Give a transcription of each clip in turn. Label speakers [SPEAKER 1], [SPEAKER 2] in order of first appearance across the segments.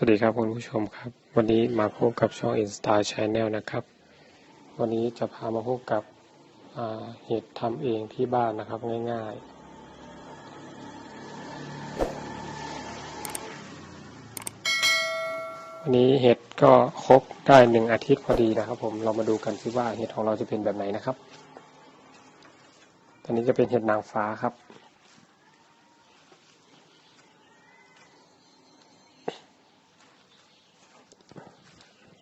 [SPEAKER 1] สวัสดีครับคุณผู้ชมครับ วันนี้มาพบกับช่อง Instar Channel นะครับ วันนี้จะพามาพบกับเห็ดทำเองที่บ้านนะครับง่ายๆ วันนี้เห็ดก็ครบได้หนึ่งอาทิตย์พอดีนะครับ ผมเรามาดูกันซิว่าเห็ดของเราจะเป็นแบบไหนนะครับ ตอนนี้จะเป็นเห็ดนางฟ้าครับ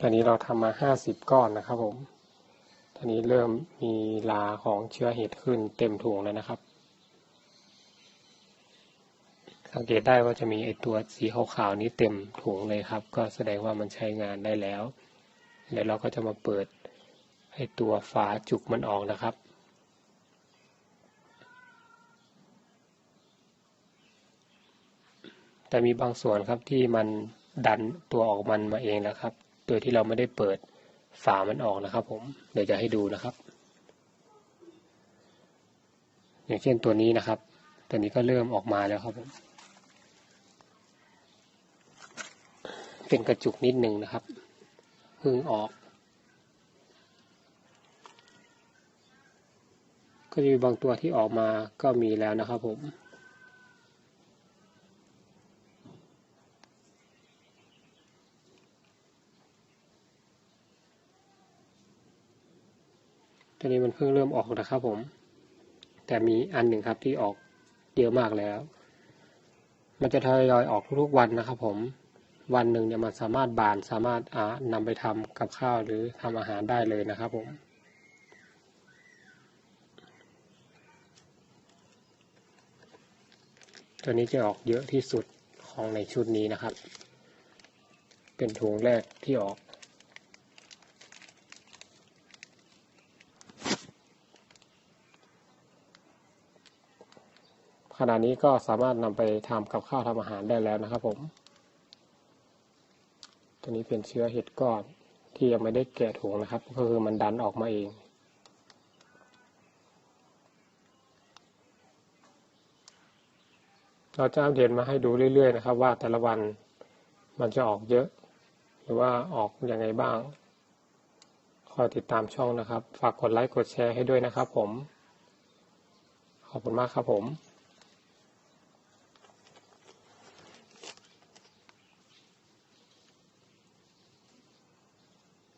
[SPEAKER 1] ตอนนี้เราทำมาห้าสิบก้อนนะครับผม ตอนนี้เริ่มมีลาของเชื้อเห็ดขึ้นเต็มถุงแล้วนะครับ สังเกตได้ว่าจะมีไอตัวสีขาวๆนี้เต็มถุงเลยครับ ก็แสดงว่ามันใช้งานได้แล้วเดี๋ยวเราก็จะมาเปิดไอตัวฝาจุกมันออกนะครับแต่มีบางส่วนครับที่มันดันตัวออกมันมาเองแล้วครับ โดยที่เราไม่ได้เปิดฝามันออกนะครับ ผมเดี๋ยวจะให้ดูนะครับ อย่างเช่นตัวนี้นะครับ ตัวนี้ก็เริ่มออกมาแล้วครับผมเป็นกระจุกนิดหนึ่งนะครับเพิ่งออก ก็จะมีบางตัวที่ออกมาก็มีแล้วนะครับผม ตัวนี้มันเพิ่งเริ่มออกนะครับผม แต่มีอันหนึ่งครับที่ออกเยอะมากแล้ว มันจะทยอยออกทุกๆวันนะครับผม วันหนึ่งเนี่ยมันสามารถบานสามารถอ่านำไปทำกับข้าวหรือทำอาหารได้เลยนะครับผมตัวนี้จะออกเยอะที่สุดของในชุดนี้นะครับ เป็นถุงแรกที่ออก ขณะนี้ก็สามารถนำไปทำกับข้าวทำอาหารได้แล้วนะครับผมตัวนี้เป็นเชื้อเห็ดก้อนที่ยังไม่ได้แกะถุงนะครับ ก็คือมันดันออกมาเองเราจะอัปเดตมาให้ดูเรื่อยๆนะครับ ว่าแต่ละวันมันจะออกเยอะ หรือว่าออกอยังไงบ้าง คอยติดตามช่องนะครับ ฝากกดไลค์กดแชร์ให้ด้วยนะครับผม ขอบคุณมากครับผม